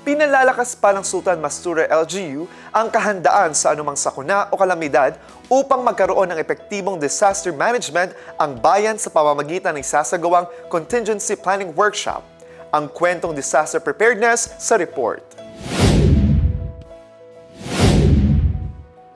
Pinalalakas pa ng Sultan Mastura LGU ang kahandaan sa anumang sakuna o kalamidad upang magkaroon ng epektibong disaster management ang bayan sa pamamagitan ng sasagawang contingency planning workshop. Ang kwentong disaster preparedness sa report.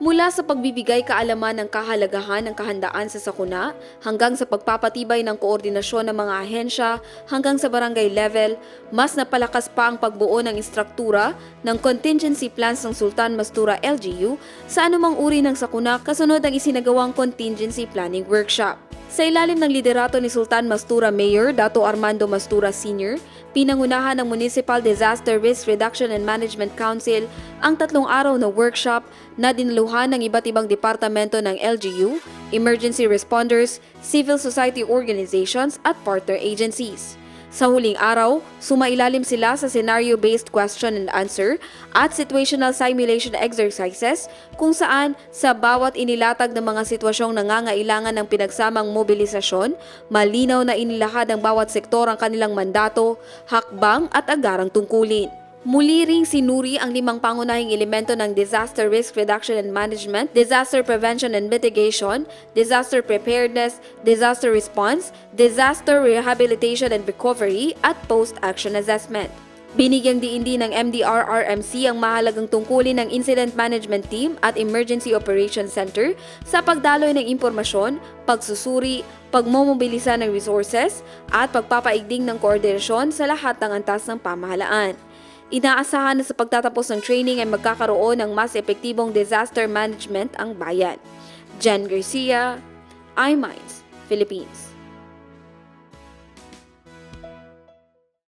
Mula sa pagbibigay kaalaman ng kahalagahan ng kahandaan sa sakuna, hanggang sa pagpapatibay ng koordinasyon ng mga ahensya, hanggang sa barangay level, mas napalakas pa ang pagbuo ng istruktura ng contingency plans ng Sultan Mastura LGU sa anumang uri ng sakuna kasunod ang isinagawang contingency planning workshop. Sa ilalim ng liderato ni Sultan Mastura Mayor Dato Armando Mastura Sr., pinangunahan ng Municipal Disaster Risk Reduction and Management Council ang tatlong araw na workshop na dinaluhan ng iba't ibang departamento ng LGU, emergency responders, civil society organizations at partner agencies. Sa huling araw, sumailalim sila sa scenario-based question and answer at situational simulation exercises kung saan sa bawat inilatag ng mga sitwasyong nangangailangan ng pinagsamang mobilisasyon, malinaw na inilahad ng bawat sektor ang kanilang mandato, hakbang at agarang tungkulin. Muli ring sinuri ang limang pangunahing elemento ng disaster risk reduction and management, disaster prevention and mitigation, disaster preparedness, disaster response, disaster rehabilitation and recovery, at post-action assessment. Binigyang diin din ng MDRRMC ang mahalagang tungkulin ng Incident Management Team at Emergency Operations Center sa pagdaloy ng impormasyon, pagsusuri, pagmomobilisa ng resources, at pagpapaigting ng koordinasyon sa lahat ng antas ng pamahalaan. Inaasahan na sa pagtatapos ng training ay magkakaroon ng mas epektibong disaster management ang bayan. Jen Garcia, iMinds, Philippines.